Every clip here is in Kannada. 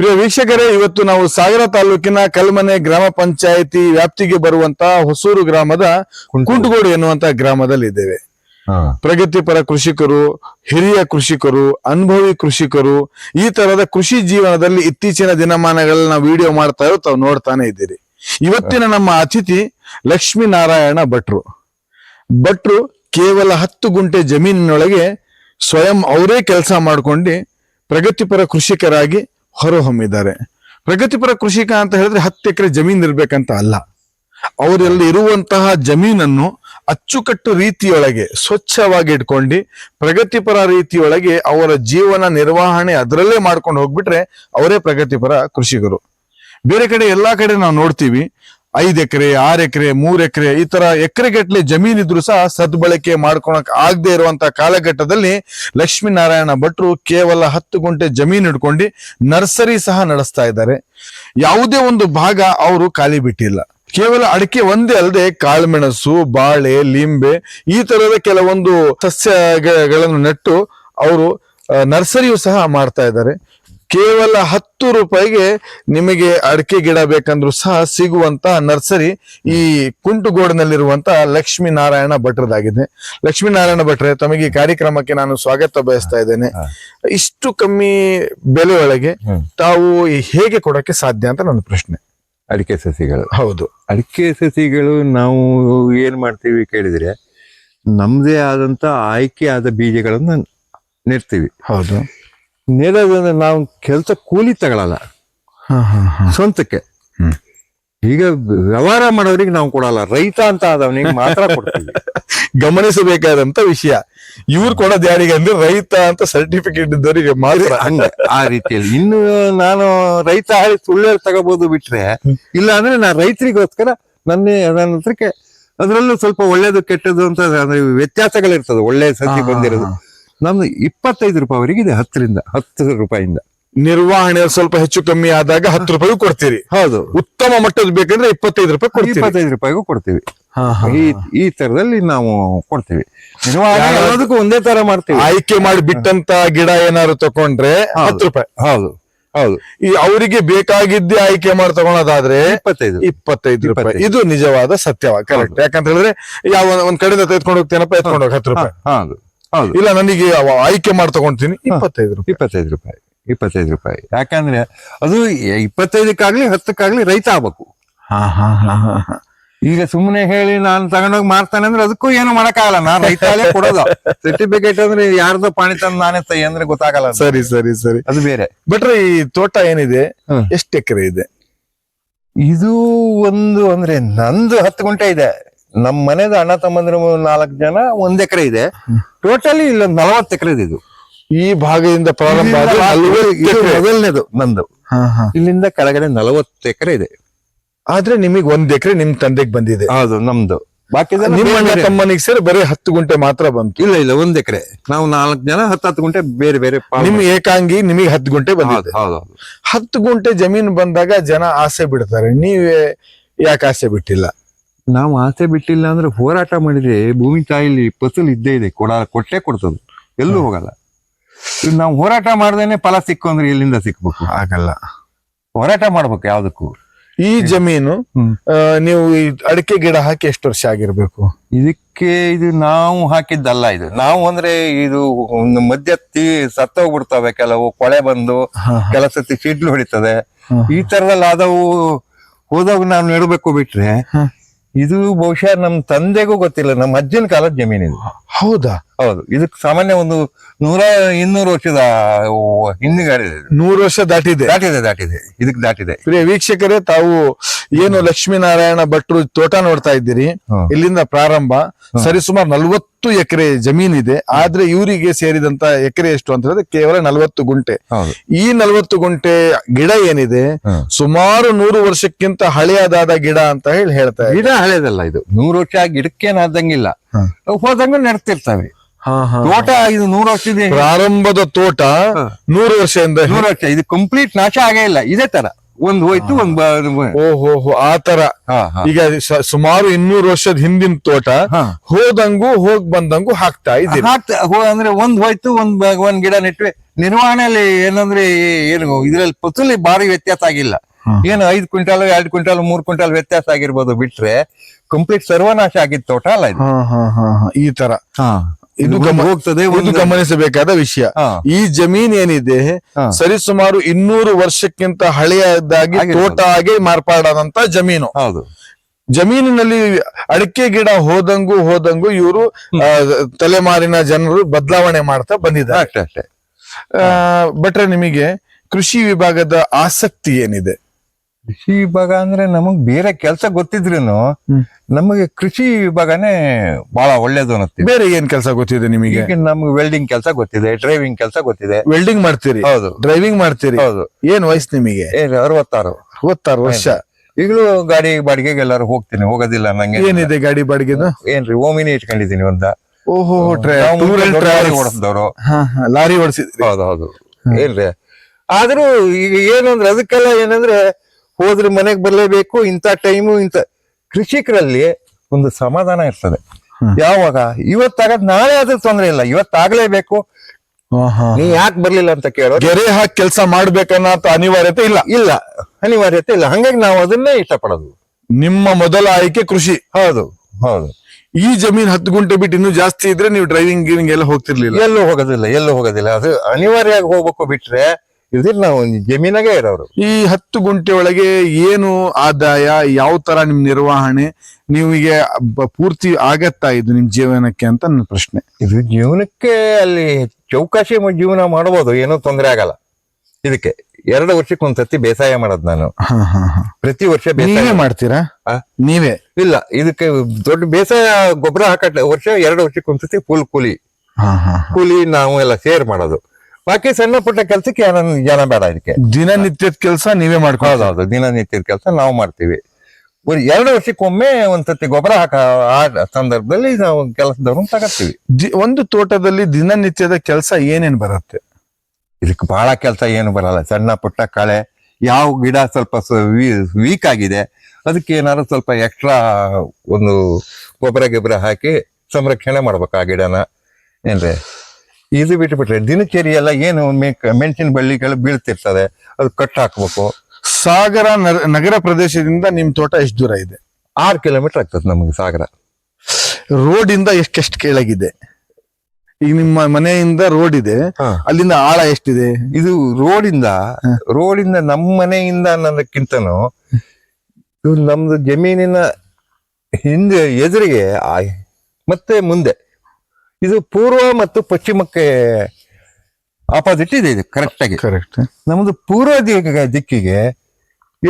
ಪ್ರಿಯ ವೀಕ್ಷಕರೇ ಇವತ್ತು ನಾವು ಸಾಗರ ತಾಲೂಕಿನ ಕಲ್ಮನೆ ಗ್ರಾಮ ಪಂಚಾಯಿತಿ ವ್ಯಾಪ್ತಿಗೆ ಬರುವಂತಹ ಹೊಸೂರು ಗ್ರಾಮದ ಕುಂಟಗೋಡು. ಎನ್ನುವಂತಹ ಗ್ರಾಮದಲ್ಲಿ ಇದ್ದೇವೆ. ಪ್ರಗತಿಪರ ಕೃಷಿಕರು ಹಿರಿಯ ಕೃಷಿಕರು ಅನುಭವಿ ಕೃಷಿಕರು ಈ ತರದ ಕೃಷಿ ಜೀವನದಲ್ಲಿ ಇತ್ತೀಚಿನ ದಿನಮಾನಗಳಲ್ಲಿ ನಾವು ವಿಡಿಯೋ ಮಾಡ್ತಾ ಇರೋ ತಾವು ನೋಡ್ತಾನೆ ಇದ್ದೀರಿ. ಇವತ್ತಿನ ನಮ್ಮ ಅತಿಥಿ ಲಕ್ಷ್ಮೀನಾರಾಯಣ ಭಟ್ರು. ಭಟ್ರು ಕೇವಲ ಹತ್ತು ಗುಂಟೆ ಜಮೀನಿನೊಳಗೆ ಸ್ವಯಂ ಅವರೇ ಕೆಲಸ ಮಾಡ್ಕೊಂಡು ಪ್ರಗತಿಪರ ಕೃಷಿಕರಾಗಿ ಹೊರಹೊಮ್ಮಿದ್ದಾರೆ ಪ್ರಗತಿಪರ ಕೃಷಿಕ ಅಂತ ಹೇಳಿದ್ರೆ ಹತ್ತು ಎಕರೆ ಜಮೀನ್ ಇರ್ಬೇಕಂತ ಅಲ್ಲ. ಅವರಲ್ಲಿ ಇರುವಂತಹ ಜಮೀನನ್ನು ಅಚ್ಚುಕಟ್ಟು ರೀತಿಯೊಳಗೆ ಸ್ವಚ್ಛವಾಗಿ ಇಟ್ಕೊಂಡು ಪ್ರಗತಿಪರ ರೀತಿಯೊಳಗೆ ಅವರ ಜೀವನ ನಿರ್ವಹಣೆ ಅದರಲ್ಲೇ ಮಾಡ್ಕೊಂಡು ಹೋಗ್ಬಿಟ್ರೆ ಅವರೇ ಪ್ರಗತಿಪರ ಕೃಷಿಕರು. ಬೇರೆ ಕಡೆ ಎಲ್ಲಾ ಕಡೆ ನಾವು ನೋಡ್ತೀವಿ ಐದ್ ಎಕರೆ, ಆರು ಎಕರೆ, ಮೂರ್ ಎಕರೆ ಈ ತರ ಎಕರೆಗಟ್ಟಲೆ ಜಮೀನಿದ್ರು ಸಹ ಸದ್ಬಳಕೆ ಮಾಡ್ಕೊಳಕ್ ಆಗದೆ ಇರುವಂತ ಕಾಲಘಟ್ಟದಲ್ಲಿ ಲಕ್ಷ್ಮೀನಾರಾಯಣ ಭಟ್ರು ಕೇವಲ ಹತ್ತು ಗುಂಟೆ ಜಮೀನು ಹಿಡ್ಕೊಂಡು ನರ್ಸರಿ ಸಹ ನಡೆಸ್ತಾ ಇದ್ದಾರೆ. ಯಾವುದೇ ಒಂದು ಭಾಗ ಅವರು ಖಾಲಿ ಬಿಟ್ಟಿಲ್ಲ. ಕೇವಲ ಅಡಿಕೆ ಒಂದೇ ಅಲ್ಲದೆ ಕಾಳುಮೆಣಸು, ಬಾಳೆ, ಲಿಂಬೆ ಈ ತರದ ಕೆಲವೊಂದು ಸಸ್ಯಗಳನ್ನು ನೆಟ್ಟು ಅವರು ನರ್ಸರಿಯು ಸಹ ಮಾಡ್ತಾ ಇದ್ದಾರೆ. ಕೇವಲ ಹತ್ತು ರೂಪಾಯಿಗೆ ನಿಮಗೆ ಅಡಿಕೆ ಗಿಡ ಬೇಕಂದ್ರೂ ಸಹ ಸಿಗುವಂತ ನರ್ಸರಿ ಈ ಕುಂಟುಗೋಡಿನಲ್ಲಿರುವಂತ ಲಕ್ಷ್ಮೀನಾರಾಯಣ ಭಟ್ರದಾಗಿದೆ. ಲಕ್ಷ್ಮೀನಾರಾಯಣ ಭಟ್ರೆ ತಮಗೆ ಈ ಕಾರ್ಯಕ್ರಮಕ್ಕೆ ನಾನು ಸ್ವಾಗತ ಬಯಸ್ತಾ ಇದ್ದೇನೆ. ಇಷ್ಟು ಕಮ್ಮಿ ಬೆಲೆ ಒಳಗೆ ತಾವು ಹೇಗೆ ಕೊಡಕ್ಕೆ ಸಾಧ್ಯ ಅಂತ ನನ್ನ ಪ್ರಶ್ನೆ. ಅಡಿಕೆ ಸಸಿಗಳು. ಹೌದು. ಅಡಿಕೆ ಸಸಿಗಳು ನಾವು ಏನ್ ಮಾಡ್ತೀವಿ ಕೇಳಿದ್ರೆ ನಮ್ದೇ ಆದಂತ ಆಯ್ಕೆ ಆದ ಬೀಜಗಳನ್ನ ನೆಡ್ತೀವಿ. ಹೌದು. ನೆಡೋದಂದ್ರೆ ನಾವು ಕೆಲಸ ಕೂಲಿ ತಗೊಳಲ್ಲ. ಸ್ವಂತಕ್ಕೆ. ಈಗ ವ್ಯವಹಾರ ಮಾಡೋರಿಗೆ ನಾವು ಕೊಡಲ್ಲ. ರೈತ ಅಂತ ಆದವನಿಗೆ ಮಾತ್ರ ಕೊಡ್ತೀವಿ. ಗಮನಿಸಬೇಕಾದಂತ ವಿಷಯ. ಇವ್ರು ಕೊಡೋದು ಯಾರಿಗೆ ಅಂದ್ರೆ ರೈತ ಅಂತ ಸರ್ಟಿಫಿಕೇಟ್ ಇದ್ದವರಿಗೆ ಮಾತ್ರ. ಹಂಗ. ಆ ರೀತಿಯಲ್ಲಿ. ಇನ್ನು ನಾನು ರೈತ ಹೇಳಿ ಸುಳ್ಳು ತಗೋಬಹುದು ಬಿಟ್ರೆ ಇಲ್ಲ ಅಂದ್ರೆ ನಾ ರೈತರಿಗೋಸ್ಕರ ನನ್ನೇ ನನ್ನ ಹತ್ರಕ್ಕೆ ಅದ್ರಲ್ಲೂ ಸ್ವಲ್ಪ ಒಳ್ಳೇದು ಕೆಟ್ಟದ್ದು ಅಂತ ಅಂದ್ರೆ ವ್ಯತ್ಯಾಸಗಳಿರ್ತದೆ. ಒಳ್ಳೆ ಸಸಿ ಬಂದಿರೋದು. ನಮ್ದು ಇಪ್ಪತ್ತೈದು ರೂಪಾಯಿವರೆಗೆ ಇದೆ ಹತ್ತರಿಂದ ಹತ್ತು ರೂಪಾಯಿಂದ. ನಿರ್ವಹಣೆ ಸ್ವಲ್ಪ ಹೆಚ್ಚು ಕಮ್ಮಿ ಆದಾಗ ಹತ್ತು ರೂಪಾಯಿ ಕೊಡ್ತೀರಿ. ಹೌದು. ಉತ್ತಮ ಮಟ್ಟದ ಬೇಕಂದ್ರೆ ಇಪ್ಪತ್ತೈದು ರೂಪಾಯಿ ಕೊಡ್ತೀವಿ ಇಪ್ಪತ್ತೈದು ರೂಪಾಯಿಗೂ ಕೊಡ್ತೀವಿ. ಈ ಈ ತರದಲ್ಲಿ ನಾವು ಕೊಡ್ತೀವಿ. ನಿರ್ವಹಣೆ ಎಲ್ಲದಕ್ಕೂ ಒಂದೇ ತರ ಮಾಡ್ತೀವಿ. ಆಯ್ಕೆ ಮಾಡಿ ಬಿಟ್ಟಂತ ಗಿಡ ಏನಾದ್ರು ತಕೊಂಡ್ರೆ. ಹತ್ತು ರೂಪಾಯಿ. ಹೌದು. ಹೌದು. ಈ ಅವರಿಗೆ ಬೇಕಾಗಿದ್ದೇ ಆಯ್ಕೆ ಮಾಡಿ ತಗೊಳೋದಾದ್ರೆ ಇಪ್ಪತ್ತೈದು. ಇಪ್ಪತ್ತೈದು ರೂಪಾಯಿ. ಇದು ನಿಜವಾದ ಸತ್ಯವ. ಕರೆಕ್ಟ್ ಯಾಕಂತ ಹೇಳಿದ್ರೆ ಯಾವ ಒಂದ್- ಕಡೆಯಿಂದ ತೆಗೆದುಕೊಂಡು ಹೋಗ್ತೇನಪ್ಪ ಎತ್ಕೊಂಡು ಹೋಗಿ ಹತ್ತು ರೂಪಾಯಿ. ಹೌದು. ಇಲ್ಲ ನನಗೆ ಆಯ್ಕೆ ಮಾಡಿ ತಗೊಂತೀನಿ. ಇಪ್ಪತ್ತೈದು ರೂಪಾಯಿ. ಇಪ್ಪತ್ತೈದು ರೂಪಾಯಿ ಇಪ್ಪತ್ತೈದು ರೂಪಾಯಿ. ಯಾಕಂದ್ರೆ ಅದು ಇಪ್ಪತ್ತೈದಕ್ಕಾಗ್ಲಿ ಹತ್ತಕ್ಕಾಗ್ಲಿ ರೈತ ಆಗ್ಬೇಕು. ಹಾ ಹಾ ಹಾ ಹಾ ಹಾ. ಈಗ ಸುಮ್ಮನೆ ಹೇಳಿ ನಾನು ತಗೊಂಡೋಗಿ ಮಾರ್ತಾನೆ ಅಂದ್ರೆ ಅದಕ್ಕೂ ಏನು ಮಾಡಕ್ಕಾಗಲ್ಲ. ನಾನು ರೈತಾಲೇ ಕೊಡೋದು. ಸರ್ಟಿಫಿಕೇಟ್ ಅಂದ್ರೆ ಯಾರ್ದು ಪಾಣಿ ತಂದು ನಾನೇ ತೈ ಅಂದ್ರೆ ಗೊತ್ತಾಗಲ್ಲ ಸರಿ ಸರಿ ಸರಿ. ಅದು ಬೇರೆ. ಬಿಟ್ರೆ ಈ ತೋಟ ಏನಿದೆ. ಎಷ್ಟು ಎಕರೆ ಇದೆ? ಇದು ಒಂದು ಅಂದ್ರೆ ನಂದು ಹತ್ತು ಗುಂಟೆ ಇದೆ. ನಮ್ ಮನೆದ ಅಣ್ಣ ತಮ್ಮಂದ್ರ ನಾಲ್ಕು ಜನ ಒಂದ್ ಎಕರೆ ಇದೆ. ಟೋಟಲಿ ಇಲ್ಲ ನಲವತ್ತು ಎಕರೆ ಇದು ಈ ಭಾಗದಿಂದ ಪ್ರಾರಂಭ ಇದು. ಮೊದಲನೇದು ನಂದು. ಇಲ್ಲಿಂದ ಕೆಳಗಡೆ ನಲವತ್ತು ಎಕರೆ ಇದೆ. ಆದ್ರೆ ನಿಮಗೆ ಒಂದ್ ಎಕರೆ ನಿಮ್ ತಂದೆಗೆ ಬಂದಿದೆ. ಹೌದು ನಮ್ದು. ಬಾಕಿ ನಿಮ್ಮ ಅಣ್ಣ ತಮ್ಮನಿಗೆ ಸೇರಿ ಬರೀ ಹತ್ತು ಗುಂಟೆ ಮಾತ್ರ ಬಂತು. ಇಲ್ಲ ಇಲ್ಲ ಒಂದ್ ಎಕರೆ. ನಾವು ನಾಲ್ಕು ಜನ ಹತ್ತು ಹತ್ತು ಗುಂಟೆ ಬೇರೆ ಬೇರೆ ನಿಮ್ ಏಕಾಂಗಿ ನಿಮಗೆ ಹತ್ತು ಗುಂಟೆ ಬಂದಿದೆ. ಹತ್ತು ಗುಂಟೆ ಜಮೀನು ಬಂದಾಗ ಜನ ಆಸೆ ಬಿಡ್ತಾರೆ. ನೀವೇ ಯಾಕೆ ಆಸೆ ಬಿಟ್ಟಿಲ್ಲ? ನಾವು ಆಸೆ ಬಿಟ್ಟಿಲ್ಲ ಅಂದ್ರೆ ಹೋರಾಟ ಮಾಡಿದ್ರೆ ಭೂಮಿ ತಾಯಿಲಿ ಫಸಲು ಇದ್ದೇ ಇದೆ ಕೊಡ ಕೊಟ್ಟೆ ಕೊಡ್ತದ. ಎಲ್ಲೂ ಹೋಗಲ್ಲ. ನಾವು ಹೋರಾಟ ಮಾಡ್ದೇನೆ ಫಲ ಸಿಕ್ಕು ಅಂದ್ರೆ ಎಲ್ಲಿಂದ ಸಿಕ್ಬೇಕು? ಆಗಲ್ಲ ಹೋರಾಟ ಮಾಡ್ಬೇಕು ಯಾವ್ದಕ್ಕೂ. ಈ ಜಮೀನು ನೀವು ಈ ಅಡಿಕೆ ಗಿಡ ಹಾಕಿ ಎಷ್ಟು ವರ್ಷ ಆಗಿರ್ಬೇಕು? ಇದಕ್ಕೆ ಇದು ನಾವು ಹಾಕಿದ್ದಲ್ಲ ಇದು. ನಾವು ಅಂದ್ರೆ ಇದು ಒಂದು ಮಧ್ಯ ಸತ್ತೋಗ್ಬಿಡ್ತವೆ ಕೆಲವು ಕೊಳೆ ಬಂದು ಕೆಲ ಸತಿ ಸಿಡ್ಲು ಹೊಡಿತದೆ. ಈ ತರದಲ್ಲಿ ಆದವು ಹೋದಾಗ ನಾವು ನೆಡಬೇಕು ಬಿಟ್ರೆ. ಇದು ಬಹುಶಃ ನಮ್ ತಂದೆಗೂ ಗೊತ್ತಿಲ್ಲ ನಮ್ಮ ಅಜ್ಜನ ಕಾಲದ ಜಮೀನು ಇದು. ಹೌದಾ? ಹೌದು ಇದಕ್ಕೆ ಸಾಮಾನ್ಯ ಒಂದು ನೂರ ಇನ್ನೂರು ವರ್ಷದ ಹಿಂದಿಗಾಡಿ ನೂರು ವರ್ಷ ದಾಟಿದೆ? ದಾಟಿದೆ ದಾಟಿದೆ ಇದಕ್ಕೆ ದಾಟಿದೆ. ಪ್ರಿಯ ವೀಕ್ಷಕರೇ ತಾವು ಏನು ಲಕ್ಷ್ಮೀನಾರಾಯಣ ಭಟ್ರು ತೋಟ ನೋಡ್ತಾ ಇದ್ದೀರಿ ಇಲ್ಲಿಂದ ಪ್ರಾರಂಭ. ಸರಿಸುಮಾರು ನಲ್ವತ್ತು ಎಕರೆ ಜಮೀನಿದೆ ಆದ್ರೆ ಇವರಿಗೆ ಸೇರಿದಂತ ಎಕರೆ ಎಷ್ಟು ಅಂತ ಹೇಳಿದ್ರೆ ಕೇವಲ ನಲವತ್ತು ಗುಂಟೆ. ಈ ನಲವತ್ತು ಗುಂಟೆ ಗಿಡ ಏನಿದೆ ಸುಮಾರು ನೂರು ವರ್ಷಕ್ಕಿಂತ ಹಳೆಯದಾದ ಗಿಡ ಅಂತ ಹೇಳಿ ಹೇಳ್ತಾರೆ. ಗಿಡ ಹಳೆಯದಲ್ಲ ಇದು. ನೂರು ವರ್ಷ ಗಿಡಕ್ಕೇನಾದಂಗಿಲ್ಲ. ಹೋದಂಗ ನೆಡ್ತಿರ್ತವೆ. ತೋಟ ಇದು ನೂರು ವರ್ಷದ ಪ್ರಾರಂಭದ ತೋಟ. ನೂರು ವರ್ಷದಿಂದ ನೂರು ವರ್ಷ. ಇದು ಕಂಪ್ಲೀಟ್ ನಾಶ ಆಗೇ ಇಲ್ಲ. ಇದೇ ತರ. ಒಂದ್ ಹೋಯ್ತು ಒಂದ್ ಓಹೋ ಹೋ ಆ ತರ. ಈಗ ಸುಮಾರು ಇನ್ನೂರು ವರ್ಷದ ಹಿಂದಿನ ತೋಟ ಹೋದಂಗು ಹೋಗ್ ಬಂದಂಗೂ ಹಾಕ್ತಾ ಇದ್ ಹಾಕ್ತ- ಅಂದ್ರೆ ಒಂದ್ ಹೋಯ್ತು ಒಂದ್ ಒಂದ್ ಗಿಡ ನೆಟ್ವೆ ನಿರ್ವಹಣೆಯಲ್ಲಿ ಏನಂದ್ರೆ ಏನು ಇದ್ರಲ್ಲಿ ಫಸಲಿ ಭಾರಿ ವ್ಯತ್ಯಾಸ ಆಗಿಲ್ಲ. ಏನು ಐದ್ ಕ್ವಿಂಟಾಲ್ ಎರಡ್ ಕ್ವಿಂಟಾಲ್ ಮೂರ್ ಕ್ವಿಂಟಾಲ್ ವ್ಯತ್ಯಾಸ ಆಗಿರ್ಬೋದು ಬಿಟ್ರೆ ಕಂಪ್ಲೀಟ್ ಸರ್ವನಾಶ ಆಗಿದ್ ತೋಟ ಅಲ್ಲ ಈ ತರ. ಇದು ಹೋಗ್ತದೆ ಒಂದು ಗಮನಿಸಬೇಕಾದ ವಿಷಯ. ಈ ಜಮೀನ್ ಏನಿದೆ. ಸರಿಸುಮಾರು ಇನ್ನೂರು ವರ್ಷಕ್ಕಿಂತ ಹಳೆಯದಾಗಿ. ತೋಟ ಆಗಿ ಮಾರ್ಪಾಡಾದಂತ ಜಮೀನು. ಹೌದು. ಜಮೀನಿನಲ್ಲಿ ಅಡಿಕೆ ಗಿಡ ಹೋದಂಗೂ ಹೋದಂಗು ಇವರು ತಲೆಮಾರಿನ ಜನರು ಬದಲಾವಣೆ ಮಾಡ್ತಾ ಬಂದಿದ್ದಾರೆ. ಅಷ್ಟೇ ಅಷ್ಟೇ. ಆ, ಭಟ್ರೆ ನಿಮಗೆ ಕೃಷಿ ವಿಭಾಗದ ಆಸಕ್ತಿ ಏನಿದೆ? ಕೃಷಿ ವಿಭಾಗ ಅಂದ್ರೆ ನಮಗ್ ಬೇರೆ ಕೆಲಸ ಗೊತ್ತಿದ್ರೂನು ನಮಗೆ ಕೃಷಿ ವಿಭಾಗನೇ ಬಹಳ ಒಳ್ಳೇದು ಅನ್ನತ್ತೆ ಬೇರೆ ಏನ್ ಕೆಲಸ ಗೊತ್ತಿದೆ ನಿಮಗೆ? ನಮ್ಗೆ ವೆಲ್ಡಿಂಗ್ ಕೆಲಸ ಗೊತ್ತಿದೆ ಡ್ರೈವಿಂಗ್ ಕೆಲಸ ಗೊತ್ತಿದೆ. ವೆಲ್ಡಿಂಗ್ ಮಾಡ್ತೀರಿ? ಹೌದು. ಡ್ರೈವಿಂಗ್ ಮಾಡ್ತೀರಿ? ಹೌದು. ಏನ್ ವಯಸ್ಸು ನಿಮಗೆ? ಅರವತ್ತಾರು. ಅರವತ್ತಾರು ವರ್ಷ. ಈಗಲೂ ಗಾಡಿ ಬಾಡಿಗೆಗೆ ಎಲ್ಲಾರು ಹೋಗ್ತೀನಿ ಹೋಗೋದಿಲ್ಲ ನಂಗೆ. ಏನಿದೆ ಗಾಡಿ ಬಾಡಿಗೆದು? ಏನ್ರಿ ಓಮಿನಿ ಇಟ್ಕೊಂಡಿದೀನಿ ಒಂದ. ಓಹೋ ಲಾರಿ ಓಡಿಸಿದವರು ಲಾರಿ ಓಡಿಸಿದ್ರು. ಹೌದು ಹೌದು. ಏನ್ರಿ? ಆದ್ರೂ ಈಗ ಏನಂದ್ರೆ ಅದಕ್ಕೆಲ್ಲ ಏನಂದ್ರೆ ಹೋದ್ರೆ ಮನೆಗೆ ಬರಲೇಬೇಕು ಇಂಥ ಟೈಮು ಇಂಥ ಕೃಷಿಕರಲ್ಲಿ ಒಂದು ಸಮಾಧಾನ ಇರ್ತದೆ. ಯಾವಾಗ? ಇವತ್ತಾಗದ್ ನಾಳೆ ಅದ್ರ ತೊಂದರೆ ಇಲ್ಲ. ಇವತ್ತಾಗ್ಲೇಬೇಕು. ನೀ ಯಾಕೆ ಬರ್ಲಿಲ್ಲ ಅಂತ ಕೇಳೋ ಗೆರೆ ಹಾಕಿ ಕೆಲಸ ಮಾಡ್ಬೇಕನ್ನೋ ಅನಿವಾರ್ಯತೆ ಇಲ್ಲ. ಇಲ್ಲ. ಅನಿವಾರ್ಯತೆ ಇಲ್ಲ. ಹಂಗಾಗಿ ನಾವು ಅದನ್ನೇ ಇಷ್ಟಪಡೋದು. ನಿಮ್ಮ ಮೊದಲ ಆಯ್ಕೆ ಕೃಷಿ. ಹೌದು. ಹೌದು. ಈ ಜಮೀನ್ ಹತ್ತು ಗುಂಟೆ ಬಿಟ್ಟು ಇನ್ನು ಜಾಸ್ತಿ ಇದ್ರೆ ನೀವು ಡ್ರೈವಿಂಗ್ ಗಿವಿಂಗ್ ಎಲ್ಲ ಹೋಗ್ತಿರ್ಲಿಲ್ಲ. ಎಲ್ಲೂ ಹೋಗೋದಿಲ್ಲ. ಎಲ್ಲೂ ಹೋಗೋದಿಲ್ಲ. ಅದು ಅನಿವಾರ್ಯವಾಗಿ ಹೋಗ್ಬೇಕು ಬಿಟ್ರೆ ಇಲ್ದಿರ್ ನಾವು ಜಮೀನಾಗೆ ಇರೋರು ಈ ಹತ್ತು ಗುಂಟೆ ಒಳಗೆ ಏನು ಆದಾಯ ಯಾವ ತರ ನಿಮ್ ನಿರ್ವಹಣೆ ನಿಮಗೆ ಪೂರ್ತಿ ಆಗತ್ತಾ ಇದು ನಿಮ್ ಜೀವನಕ್ಕೆ ಅಂತ ನನ್ನ ಪ್ರಶ್ನೆ. ಇದು ಜೀವನಕ್ಕೆ ಅಲ್ಲಿ ಚೌಕಾಶಿ ಜೀವನ ಮಾಡಬಹುದು ಏನೂ ತೊಂದರೆ ಆಗಲ್ಲ. ಇದಕ್ಕೆ ಎರಡು ವರ್ಷಕ್ಕೆ ಒಂದ್ಸತಿ ಬೇಸಾಯ ಮಾಡೋದು ನಾನು. ಹಾ ಹಾ ಹಾ. ಪ್ರತಿ ವರ್ಷ ಬೇಸಾಯ ಮಾಡ್ತೀರಾ? ನೀವೇ? ಇಲ್ಲ ಇದಕ್ಕೆ ದೊಡ್ಡ ಬೇಸಾಯ ಗೊಬ್ಬರ ಹಾಕಟ್ ವರ್ಷ ಎರಡು ವರ್ಷಕ್ಕೆ ಒಂದ್ಸತಿ ಫುಲ್ ಕೂಲಿ. ಹಾ ಹಾ ಕೂಲಿ ನಾವು ಎಲ್ಲ ಸೇರ್ ಮಾಡೋದು. ಬಾಕಿ ಸಣ್ಣ ಪುಟ್ಟ ಕೆಲಸಕ್ಕೆ ಜನ ಬೇಡ ಇದಕ್ಕೆ. ದಿನನಿತ್ಯದ ಕೆಲಸ ನೀವೇ ಮಾಡ್ಕೊಳ್ಳೋದು ಹೌದು ದಿನನಿತ್ಯದ ಕೆಲಸ ನಾವು ಮಾಡ್ತೀವಿ. ಒಂದು ಎರಡು ವರ್ಷಕ್ಕೊಮ್ಮೆ ಒಂದ್ಸತಿ ಗೊಬ್ಬರ ಹಾಕ ಆ ಸಂದರ್ಭದಲ್ಲಿ ನಾವು ಕೆಲಸದವ್ರನ್ನ ತಗೋತೀವಿ ಒಂದು ತೋಟದಲ್ಲಿ ದಿನನಿತ್ಯದ ಕೆಲಸ ಏನೇನು ಬರುತ್ತೆ? ಇದಕ್ಕೆ ಬಹಳ ಕೆಲಸ ಏನು ಬರಲ್ಲ. ಸಣ್ಣ ಪುಟ್ಟ ಕಳೆ ಯಾವ ಗಿಡ ಸ್ವಲ್ಪ ವೀಕ್ ಆಗಿದೆ ಅದಕ್ಕೆ ಏನಾದ್ರು ಸ್ವಲ್ಪ ಎಕ್ಸ್ಟ್ರಾ ಒಂದು ಗೊಬ್ಬರ ಗಿಬ್ಬರ ಹಾಕಿ ಸಂರಕ್ಷಣೆ ಮಾಡ್ಬೇಕು ಆ ಗಿಡನ. ಏನ್ರಿ? ಇದು ಬಿಟ್ಬಿಟ್ರೆ ದಿನಚರಿ ಎಲ್ಲ ಏನು ಮೆಣಸಿನ ಬಳ್ಳಿಗಳು ಬೀಳ್ತಿರ್ತದೆ ಅದು ಕಟ್ ಹಾಕ್ಬೇಕು. ಸಾಗರ ನಗರ ಪ್ರದೇಶದಿಂದ ನಿಮ್ ತೋಟ ಎಷ್ಟು ದೂರ ಇದೆ? ಆರು ಕಿಲೋಮೀಟರ್ ಆಗ್ತದೆ ನಮಗೆ ಸಾಗರ. ರೋಡ್ ಇಂದ ಎಷ್ಟೆಷ್ಟು ಕೆಳಗಿದೆ? ಈಗ ನಿಮ್ಮ ಮನೆಯಿಂದ ರೋಡ್ ಇದೆ ಅಲ್ಲಿಂದ ಆಳ ಎಷ್ಟಿದೆ? ಇದು ರೋಡಿಂದ ರೋಡಿಂದ ನಮ್ಮ ಮನೆಯಿಂದ ಅನ್ನೋದಕ್ಕಿಂತನೂ ಇದು ನಮ್ದು ಜಮೀನಿನ ಹಿಂದೆ ಎದುರಿಗೆ ಮತ್ತೆ ಮುಂದೆ. ಇದು ಪೂರ್ವ ಮತ್ತು ಪಶ್ಚಿಮಕ್ಕೆ ಆಪೋಸಿಟ್ ಇದೆ ಇದು ಕರೆಕ್ಟ್ ಆಗಿ. ಕರೆಕ್ಟ್ ನಮ್ದು ಪೂರ್ವ ದಿಕ್ಕಿಗೆ ದಿಕ್ಕಿಗೆ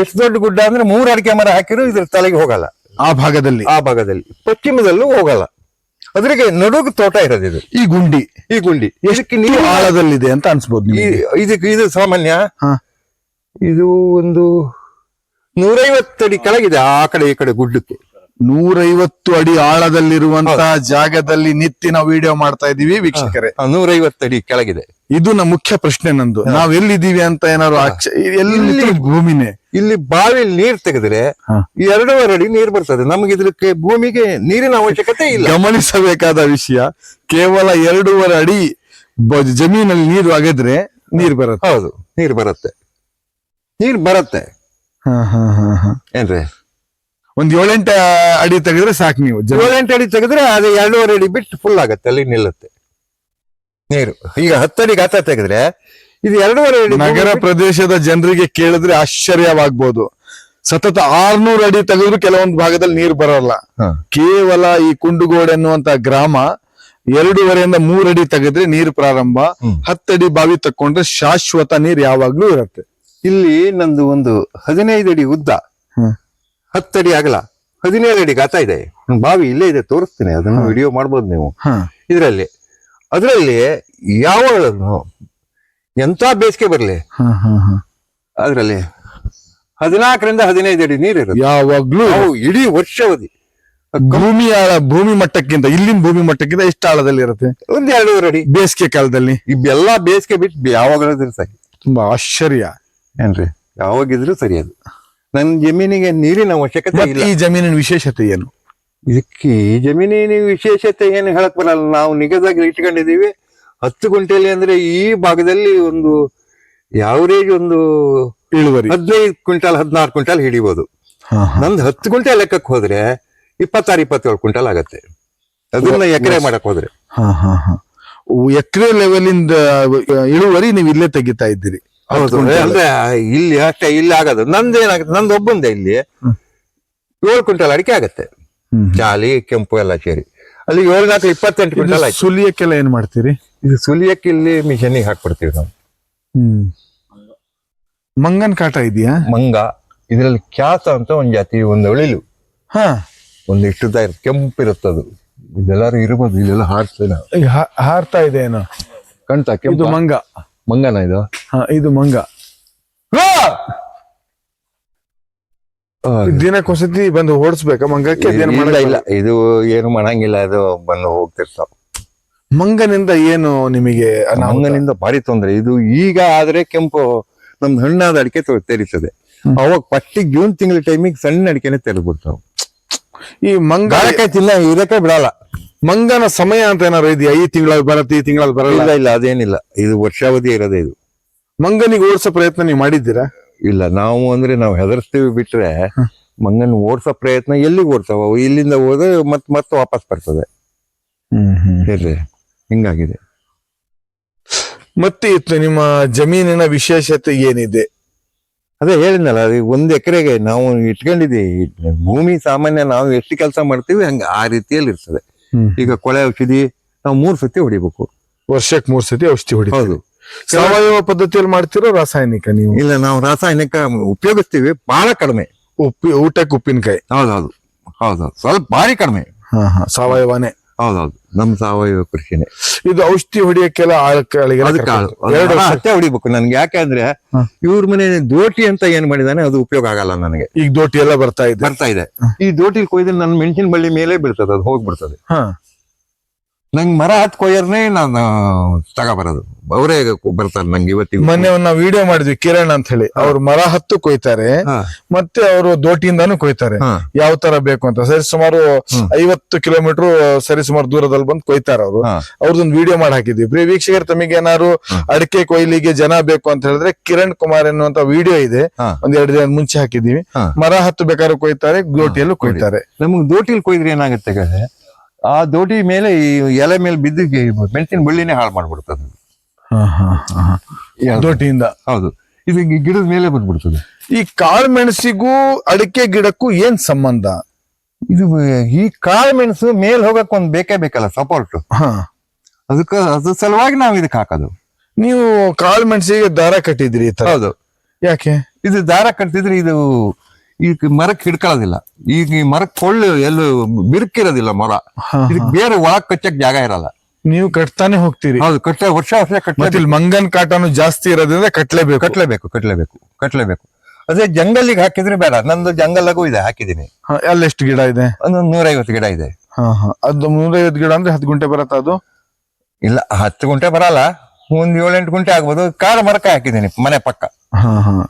ಎಷ್ಟು ದೊಡ್ಡ ಗುಡ್ಡ ಅಂದ್ರೆ ಮೂರು ಅಡಿಕೆ ಮರ ಹಾಕಿದ್ರು ಇದ್ರ ತಲೆಗೆ ಹೋಗಲ್ಲ. ಆ ಭಾಗದಲ್ಲಿ. ಆ ಭಾಗದಲ್ಲಿ. ಪಶ್ಚಿಮದಲ್ಲೂ ಹೋಗಲ್ಲ. ಅದ್ರಿಗೆ ನಡುಗೆ ತೋಟ ಇರೋದು ಇದು. ಈ ಗುಂಡಿ. ಈ ಗುಂಡಿ. ಇದಕ್ಕೆ ನೀರು ಆಳದಲ್ಲಿದೆ ಅಂತ ಅನ್ಸ್ಬೋದು ಇದಕ್ಕೆ ಇದು ಸಾಮಾನ್ಯ. ಹಾ. ಇದು ಒಂದು ನೂರೈವತ್ತು ಅಡಿ ಕೆಳಗಿದೆ ಆ ಕಡೆ ಈ ಕಡೆ ಗುಡ್ಡಕ್ಕೆ. ನೂರೈವತ್ತು ಅಡಿ ಆಳದಲ್ಲಿರುವಂತಹ ಜಾಗದಲ್ಲಿ ನಿತ್ಯ ನಾವು ವಿಡಿಯೋ ಮಾಡ್ತಾ ಇದೀವಿ ವೀಕ್ಷಕರೇ. ನೂರೈವತ್ತು ಅಡಿ ಕೆಳಗಿದೆ. ಇದು ನಮ್ಮ ಮುಖ್ಯ ಪ್ರಶ್ನೆ ನಂದು. ನಾವ್ ಎಲ್ಲಿದ್ದೀವಿ ಅಂತ ಏನಾದ್ರು ಎಲ್ಲಿ ಭೂಮಿನೇ. ಇಲ್ಲಿ ಬಾವಿಲಿ ನೀರ್ ತೆಗೆದ್ರೆ. ಎರಡೂವರೆ ಅಡಿ ನೀರ್ ಬರ್ತದೆ. ನಮ್ಗೆ ಇದಕ್ಕೆ ಭೂಮಿಗೆ ನೀರಿನ ಅವಶ್ಯಕತೆ ಇಲ್ಲ. ಗಮನಿಸಬೇಕಾದ ವಿಷಯ ಕೇವಲ ಎರಡೂವರೆ ಅಡಿ ಜಮೀನಲ್ಲಿ ನೀರು ಅಗೆದ್ರೆ ನೀರ್ ಬರುತ್ತೆ. ಹೌದು ನೀರ್ ಬರುತ್ತೆ. ನೀರ್ ಬರುತ್ತೆ. ಹಾ ಹಾ ಹಾ ಹಾ. ಏನ್ರಿ? ಒಂದ್ ಏಳೆಂಟು ಅಡಿ ತೆಗೆದ್ರೆ ಸಾಕು ನೀವು. ಏಳೆಂಟು ಅಡಿ ತೆಗೆದ್ರೆ ಅದು ಎರಡೂವರೆ ಅಡಿ ಬಿಟ್ಟು ಫುಲ್ ಆಗತ್ತೆ ಅಲ್ಲಿ ನಿಲ್ಲುತ್ತೆ ನೀರು ಈಗ ಹತ್ತಡಿ ಗಾತ್ರ ತೆಗೆದ್ರೆ ಇದು ಎರಡೂವರೆ ಅಡಿ ನಗರ ಪ್ರದೇಶದ ಜನರಿಗೆ ಕೇಳಿದ್ರೆ ಆಶ್ಚರ್ಯವಾಗ್ಬೋದು ಸತತ ಆರ್ನೂರು ಅಡಿ ತೆಗೆದ್ರು ಕೆಲವೊಂದು ಭಾಗದಲ್ಲಿ ನೀರು ಬರಲ್ಲ ಹಾ. ಕೇವಲ ಈ ಕುಂಡುಗೋಡೆ ಅನ್ನುವಂತ ಗ್ರಾಮ ಎರಡೂವರೆಯಿಂದ ಮೂರಡಿ ತೆಗೆದ್ರೆ ನೀರು ಪ್ರಾರಂಭ ಹ್ಮ್. ಹತ್ತಡಿ ಬಾವಿ ತಕೊಂಡ್ರೆ ಶಾಶ್ವತ ನೀರು ಯಾವಾಗ್ಲೂ ಇರುತ್ತೆ ಇಲ್ಲಿ ನಂದು ಒಂದು ಹದಿನೈದು ಅಡಿ ಉದ್ದ. ಹತ್ತಡಿ ಅಗಲ ಹದಿನೇಳು ಅಡಿ ಗಾತ ಇದೆ. ಬಾವಿ ಇಲ್ಲೇ ಇದೆ ತೋರಿಸ್ತೀನಿ. ಅದನ್ನು ವಿಡಿಯೋ ಮಾಡ್ಬೋದು ನೀವು. ಇದರಲ್ಲಿ. ಅದರಲ್ಲಿ ಯಾವ ಎಂತ ಬೇಸಿಗೆ ಬರಲಿ? ಹಾ ಹಾ ಹಾ. ಅದರಲ್ಲಿ ಹದಿನಾಲ್ಕರಿಂದ ಹದಿನೈದು ಅಡಿ ನೀರಿರುತ್ತೆ ಯಾವಾಗ್ಲೂ ಅವು ಇಡೀ ವರ್ಷವಧಿ ಭೂಮಿ ಆಳ ಭೂಮಿ ಮಟ್ಟಕ್ಕಿಂತ ಇಲ್ಲಿನ ಭೂಮಿ ಮಟ್ಟಕ್ಕಿಂತ ಎಷ್ಟು ಆಳದಲ್ಲಿ ಇರುತ್ತೆ. ಒಂದ್ ಎರಡೂವರೆ ಅಡಿ. ಬೇಸಿಗೆ ಕಾಲದಲ್ಲಿ. ಇವೆಲ್ಲ ಬೇಸಿಗೆ ಬಿಟ್ಟು ಯಾವಾಗಲೂ ಸರಿ ತುಂಬಾ ಆಶ್ಚರ್ಯ. ಏನ್ರಿ? ಯಾವಾಗಿದ್ರು ಸರಿ ಅದು. ನನ್ನ ಜಮೀನಿಗೆ ನೀರಿನ ಅವಶ್ಯಕತೆ ಇಲ್ಲ. ಈ ಜಮೀನಿನ ವಿಶೇಷತೆ ಏನು? ಇದಕ್ಕೆ ಈ ಜಮೀನಿನ ವಿಶೇಷತೆ ಏನು ಹೇಳಕ್ ಬರಲ್ಲ. ನಾವು ನಿಗದಾಗಿ ಇಟ್ಕೊಂಡಿದೀವಿ ಹತ್ತು ಗುಂಟೆಲಿ ಅಂದ್ರೆ ಈ ಭಾಗದಲ್ಲಿ ಒಂದು ಯಾವರೇಜ್ ಒಂದು ಇಳುವರಿ. ಹದಿನೈದು ಕ್ವಿಂಟಾಲ್ ಹದಿನಾರು ಕ್ವಿಂಟಾಲ್ ಹಿಡಿಬಹುದು. ನಂದು ಹತ್ತು ಗುಂಟೆ ಲೆಕ್ಕಕ್ಕೆ ಹೋದ್ರೆ ಇಪ್ಪತ್ತಾರು ಇಪ್ಪತ್ತೇಳು ಕ್ವಿಂಟಲ್ ಆಗತ್ತೆ. ಅದನ್ನ ಎಕರೆ ಮಾಡಕ್ ಹೋದ್ರೆ. ಹಾ, ಹಾ, ಹಾ. ಎಕರೆ ಲೆವೆಲ್ ಇಂದ ಇಳುವರಿ ನೀವು ಇಲ್ಲೇ ತೆಗಿತಾ ಇದ್ದೀರಿ. ಅಂದ್ರೆ ಇಲ್ಲಿ ಅಷ್ಟೇ ಇಲ್ಲಿ ಆಗದು. ನಂದು ಏನಾಗುತ್ತೆ ನಂದು ಒಬ್ಬಂದೆ ಇಲ್ಲಿ. ಏಳು ಕ್ವಿಂಟಲ್ ಅಡಿಕೆ ಆಗತ್ತೆ. ಜಾಲಿ ಕೆಂಪು ಎಲ್ಲ ಸೇರಿ. ಅಲ್ಲಿ ಏಳು ನಾಲ್ಕು ಇಪ್ಪತ್ತೆಂಟು ಕ್ವಿಂಟಲ್ ಆಯ್ತು. ಸುಲಿಯಕ್ಕೆಲ್ಲ ಏನ್ ಮಾಡ್ತೀರಿ? ಇದು ಸುಲಿಯಕ್ಕೆ ಇಲ್ಲಿ ಮಿಷನಿಗೆ ಹಾಕ್ಬಿಡ್ತೀವಿ ನಾವು. ಹ್ಮ್. ಮಂಗನ್ ಕಾಟ ಇದೆಯಾ? ಮಂಗ. ಇದರಲ್ಲಿ ಕ್ಯಾಸ ಅಂತ ಒಂದ್ ಜಾತಿ ಒಂದು ಅಳಿಲು. ಹಾ. ಒಂದು ಕೆಂಪು ಇರುತ್ತದು ಇದೆಲ್ಲಾರು ಇರ್ಬೋದು ಇಲ್ಲೆಲ್ಲ ಹಾಡ್ತೇವೆ ನಾವು. ಈಗ ಹಾ- ಹಾರ್ತಾ ಇದೆ ಏನೋ. ಕಣ್ತಾ ಕೆಂಪು. ಮಂಗ. ಮಂಗನ ಇದು? ಹಾ ಇದು ಮಂಗ. ದಿನ ದಿನಕ್ಕೊಂದ್ಸತಿ ಬಂದು ಓಡಿಸ್ಬೇಕಾ ಮಂಗಕ್ಕೆ? ಅದೇನ್ ಇಲ್ಲ ಮಾಡಲ್ಲ ಇಲ್ಲ ಇದು ಏನು ಮಾಡಂಗಿಲ್ಲ. ಇದು ಬಂದು ಹೋಗ್ತಿರ್ತಾವ. ಮಂಗನಿಂದ ಏನು ನಿಮಗೆ ಅನಾಹುತ? ಮಂಗನಿಂದ ಭಾರಿ ತೊಂದರೆ. ಇದು ಈಗ ಆದ್ರೆ ಕೆಂಪು ನಮ್ದು ಹಣ್ಣಾದ ಅಡಿಕೆ ತೊ- ತೆರೀತದೆ. ಅವಾಗ ಪಟ್ಟಿ ಜೂನ್ ತಿಂಗಳ ಟೈಮಿಗೆ ಸಣ್ಣ ಅಡಿಕೆನೆ ತೆರೆದ್ಬಿಡ್ತಾವ. ಈ ಮಂಗ ಗಾಳಕಾಯಿ ತಿನ್ನ ಇದಕ್ಕೆ ಬಿಡಲ್ಲ. ಮಂಗನ ಸಮಯ ಅಂತ ಏನಾರು ಇದೆಯಾ? ಈ ತಿಂಗಳಲ್ಲಿ ಬರತ್ತೆ ಈ ತಿಂಗಳಲ್ಲಿ ಬರಲ್ಲ? ಇಲ್ಲ ಇಲ್ಲ ಅದೇನಿಲ್ಲ. ಇದು ವರ್ಷಾವಧಿ ಇರೋದೇ ಇದು. ಮಂಗನಿಗೆ ಓಡಿಸೋ ಪ್ರಯತ್ನ ನೀವು ಮಾಡಿದ್ದೀರಾ? ಇಲ್ಲ ನಾವು ಅಂದ್ರೆ ನಾವು ಹೆದರ್ಸ್ತೀವಿ ಬಿಟ್ರೆ ಮಂಗನ್ ಓಡಿಸೋ ಪ್ರಯತ್ನ ಎಲ್ಲಿಗೆ ಓಡ್ತಾವ ಅವು ಇಲ್ಲಿಂದ ಹೋದ್ರೆ ಮತ್ ಮತ್ತೆ ವಾಪಸ್ ಬರ್ತದೆ. ಹೇಳ್ರಿ ಹಿಂಗಾಗಿದೆ. ಮತ್ತೆ ಇತ್ತು ನಿಮ್ಮ ಜಮೀನಿನ ವಿಶೇಷತೆ ಏನಿದೆ? ಅದೇ ಹೇಳಿದ್ನಲ್ಲ ಅದು ಒಂದ್ ಎಕರೆಗೆ ನಾವು ಇಟ್ಕೊಂಡಿದ್ದೀವಿ. ಭೂಮಿ ಸಾಮಾನ್ಯ ನಾವು ಎಷ್ಟು ಕೆಲಸ ಮಾಡ್ತೀವಿ ಹಂಗ ಆ ರೀತಿಯಲ್ಲಿ ಇರ್ತದೆ ಈಗ ಕೊಳೆ ಔಷಧಿ ನಾವು ಮೂರ್ ಸತಿ ಹೊಡಿಬೇಕು. ವರ್ಷಕ್ಕೆ ಮೂರ್ ಸತಿ ಔಷಧಿ ಹೊಡಿ ಹೌದು. ಸಾವಯವ ಪದ್ಧತಿಯಲ್ಲಿ ಮಾಡ್ತಿರೋ ರಾಸಾಯನಿಕ ನೀವು? ಇಲ್ಲ ನಾವು ರಾಸಾಯನಿಕ ಉಪಯೋಗಿಸ್ತೀವಿ ಬಹಳ ಕಡಿಮೆ. ಉಪ್ಪಿ ಊಟಕ್ಕೆ ಉಪ್ಪಿನಕಾಯಿ. ಹೌದೌದು ಹೌದೌದು ಸ್ವಲ್ಪ ಭಾರಿ ಕಡಿಮೆ. ಹಾ ಹಾ. ಸಾವಯವನೇ. ಹೌದೌದು. ನಮ್ ಸಾವಯವ ಕೃಷಿನೇ. ಇದು ಔಷಧಿ ಹೊಡಿಯಕ್ಕೆಲ್ಲ ಆಳುಗಳಿಗೆ ಅದಕ್ಕೆ ಎರಡು ಹೊಡಿಬೇಕು. ನನ್ಗೆ ಯಾಕಂದ್ರೆ. ಇವ್ರ ಮನೆ ದೋಟಿ ಅಂತ ಏನ್ ಮಾಡಿದಾನೆ ಅದು ಉಪಯೋಗ ಆಗಲ್ಲ ನನಗೆ. ಈಗ ದೋಟಿ ಎಲ್ಲ ಬರ್ತಾ ಇದೆ. ಬರ್ತಾ ಇದೆ. ಈ ದೋಟಿ ಕೊಯ್ದ್ರೆ ನನ್ನ ಮೆಣಸಿನ ಬಳ್ಳಿ ಮೇಲೆ ಬೀಳ್ತದೆ ಅದು ಹೋಗ್ಬಿಡ್ತದೆ. ನಂಗೆ ಮರ ಹತ್ ಕೊಯ್ಯರ್ನೇ ನಾನು ತಗೊಬರೋದು. ಅವರೇ ಬರ್ತಾರೆ ನಂಗೆ ಇವತ್ತಿಗೆ. ಮೊನ್ನೆ ಒಂದ್ ನಾವು ವಿಡಿಯೋ ಮಾಡಿದ್ವಿ ಕಿರಣ್ ಅಂತ ಹೇಳಿ. ಅವ್ರು ಮರ ಹತ್ತು ಕೊಯ್ತಾರೆ ಮತ್ತೆ ಅವರು ದೋಟಿಯಿಂದಾನು ಕೊಯ್ತಾರೆ. ಯಾವ ತರ ಬೇಕು ಅಂತ. ಸರಿ ಸುಮಾರು. ಐವತ್ತು ಕಿಲೋಮೀಟರ್ ಸರಿ ಸುಮಾರು ದೂರದಲ್ಲಿ ಬಂದು ಕೊಯ್ತಾರೆ ಅವರು. ಹಾ. ಅವ್ರದೊಂದು ವಿಡಿಯೋ ಮಾಡಿ ಹಾಕಿದ್ವಿ. ಪ್ರಿಯ ವೀಕ್ಷಕರು ತಮಗೆ ಏನಾದ್ರು. ಅಡಿಕೆ ಕೊಯ್ಲಿಗೆ ಜನ ಬೇಕು ಅಂತ ಹೇಳಿದ್ರೆ ಕಿರಣ್ ಕುಮಾರ್ ಎನ್ನುವಂತ ವಿಡಿಯೋ ಇದೆ. ಒಂದ್ ಎರಡು ದಿನ ಮುಂಚೆ ಹಾಕಿದೀವಿ. ಮರ ಹತ್ತು ಬೇಕಾದ್ರೆ ಕೊಯ್ತಾರೆ ದೋಟಿಯಲ್ಲೂ ಕೊಯ್ತಾರೆ. ನಮಗೆ ದೋಟಿಲಿ ಕೊಯ್ದ್ರೆ ಏನಾಗುತ್ತೆ ಆ ದೋಟಿ ಮೇಲೆ ಈ ಎಲೆ ಮೇಲೆ ಬಿದ್ದು ಮೆಣಸಿನ ಬಳ್ಳಿನೇ ಹಾಳು ಮಾಡ್ಬಿಡ್ತದೆ? ದೋಟಿಯಿಂದ ಹೌದು. ಇದು ಈ ಗಿಡದ ಮೇಲೆ ಬಂದ್ಬಿಡ್ತದೆ. ಈ ಕಾಳು ಮೆಣಸಿಗೂ ಅಡಿಕೆ ಗಿಡಕ್ಕೂ ಏನ್ ಸಂಬಂಧ? ಇದು ಈ ಕಾಳು ಮೆಣಸು ಮೇಲೆ ಹೋಗಕ್ ಒಂದು ಬೇಕೇ ಬೇಕಲ್ಲ ಸಪೋರ್ಟ್ ಹಾ. ಅದಕ್ಕ ಅದ್ರ ಸಲುವಾಗಿ ನಾವು ಇದಕ್ಕೆ ಹಾಕೋದು. ನೀವು ಕಾಳು ಮೆಣಸಿಗೆ ದಾರ ಕಟ್ಟಿದ್ರಿ ಹೌದು. ಯಾಕೆ? ಇದು ದಾರ ಕಟ್ಟಿದ್ರೆ ಇದು ಈಗ ಮರಕ್ಕೆ ಹಿಡ್ಕೊಳ್ಳೋದಿಲ್ಲ. ಈಗ ಈ ಮರಕ್ಕೆ ಕೊಳ್ಳು ಎಲ್ಲೂ ಬಿರುಕಿರೋದಿಲ್ಲ ಮರ. ಇದಕ್ಕೆ ಬೇರೆ ಒಳಗ್ ಕಚ್ಚಕ್ ಜಾಗ ಇರಲ್ಲ. ನೀವು ಕಟ್ತಾನೆ ಹೋಗ್ತೀರಿ. ಹೌದು ಕಟ್ಟ ವರ್ಷ ವರ್ಷ ಮತ್ತೆ ಇಲ್ಲಿ ಮಂಗನ್ ಕಾಟನು ಜಾಸ್ತಿ ಇರೋದ್ರಿಂದ ಕಟ್ಲೇಬೇಕು. ಕಟ್ಲೇಬೇಕು ಕಟ್ಲೇಬೇಕು ಕಟ್ಲೇಬೇಕು. ಅದೇ ಜಂಗಲ್ಲಿಗೆ ಹಾಕಿದ್ರೆ ಬೇಡ. ನಂದು ಜಂಗಲ್ಲಾಗೂ ಇದೆ ಹಾಕಿದೀನಿ ಹಾ, ಅಲ್ಲೆಷ್ಟು ಗಿಡ ಇದೆ? ಒಂದೊಂದು ನೂರೈವತ್ತು ಗಿಡ ಇದೆ. ಹಾ ಹಾ. ಅದು ನೂರೈವತ್ತು ಗಿಡ ಅಂದ್ರೆ ಹತ್ತು ಗುಂಟೆ ಬರತ್ತ ಅದು? ಇಲ್ಲ ಹತ್ತು ಗುಂಟೆ ಬರಲ್ಲ. ಒಂದ್ ಏಳೆಂಟು ಗುಂಟೆ ಆಗ್ಬೋದು. ಕಾಡು ಮರಕ್ಕೆ ಹಾಕಿದೀನಿ ಮನೆ ಪಕ್ಕ.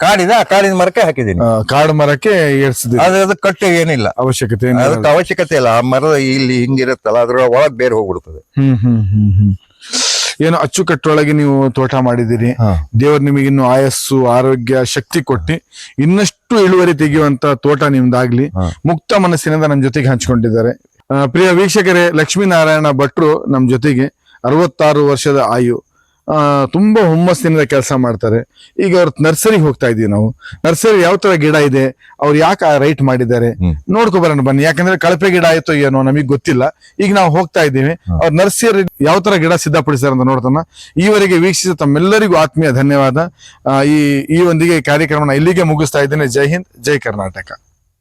ಕಾಡಿದ ಆ ಕಾಡಿನ ಮರಕ್ಕೆ ಹಾಕಿದೀನಿ ಆ, ಕಾಡು ಮರಕ್ಕೆ ಏರ್ಸಿದ್ರಿ ಅದು ಕಟ್ಟು ಏನಿಲ್ಲ. ಅವಶ್ಯಕತೆ ಏನಿಲ್ಲ. ಅದಕ್ಕೆ ಅವಶ್ಯಕತೆ ಇಲ್ಲ. ಆ ಮರ ಇಲ್ಲಿ ಹಿಂಗಿರುತ್ತಲ್ಲ ಅದ್ರ ಒಳಗ್ ಬೇರೆ ಹೋಗ್ಬಿಡ್ತದೆ. ಹ್ಮ್ ಹ್ಮ್ ಹ್ಮ್ ಹ್ಮ್. ಏನು ಅಚ್ಚುಕಟ್ಟೊಳಗೆ ನೀವು ತೋಟ ಮಾಡಿದಿರಿ ದೇವರು ನಿಮಗೆ ಇನ್ನು ಆಯಸ್ಸು ಆರೋಗ್ಯ ಶಕ್ತಿ ಕೊಟ್ಟಿ ಇನ್ನಷ್ಟು ಇಳುವರಿ ತೆಗೆಯುವಂತ ತೋಟ ನಿಮ್ದಾಗ್ಲಿ. ಮುಕ್ತ ಮನಸ್ಸಿನಿಂದ ನಮ್ಮ ಜೊತೆಗೆ ಹಂಚಿಕೊಂಡಿದ್ದಾರೆ. ಆ, ಪ್ರಿಯ ವೀಕ್ಷಕರೇ ಲಕ್ಷ್ಮೀನಾರಾಯಣ ಭಟ್ರು ನಮ್ಮ ಜೊತೆಗೆ ಅರವತ್ತಾರು ವರ್ಷದ ಆಯು. ತುಂಬಾ ಹುಮ್ಮಸ್ಸಿನಿಂದ ಕೆಲಸ ಮಾಡ್ತಾರೆ. ಈಗ ಅವ್ರ ನರ್ಸರಿಗೆ ಹೋಗ್ತಾ ಇದೀವಿ ನಾವು. ನರ್ಸರಿ ಯಾವ ತರ ಗಿಡ ಇದೆ ಅವ್ರು ಯಾಕೆ ರೈಟ್ ಮಾಡಿದ್ದಾರೆ? ನೋಡ್ಕೊಬರೋಣ ನೋಡ್ಕೊ ಬರೋಣ ಬನ್ನಿ. ಯಾಕಂದ್ರೆ ಕಳಪೆ ಗಿಡ ಆಯ್ತೋ ಏನೋ ನಮಗೆ ಗೊತ್ತಿಲ್ಲ. ಈಗ ನಾವು ಹೋಗ್ತಾ ಇದ್ದೀವಿ. ಅವ್ರ ನರ್ಸರಿ ಯಾವ ತರ ಗಿಡ ಸಿದ್ಧಪಡಿಸ್ತಾರೆ ಅಂತ ನೋಡ್ತಾನ. ಈವರೆಗೆ ವೀಕ್ಷಿಸಿದ ತಮ್ಮೆಲ್ಲರಿಗೂ ಆತ್ಮೀಯ ಧನ್ಯವಾದ. ಆ, ಈ ಈ ಒಂದಿಗೆ ಕಾರ್ಯಕ್ರಮನ ಇಲ್ಲಿಗೆ ಮುಗಿಸ್ತಾ ಇದ್ದೇನೆ. ಜೈ ಹಿಂದ್ ಜೈ ಕರ್ನಾಟಕ.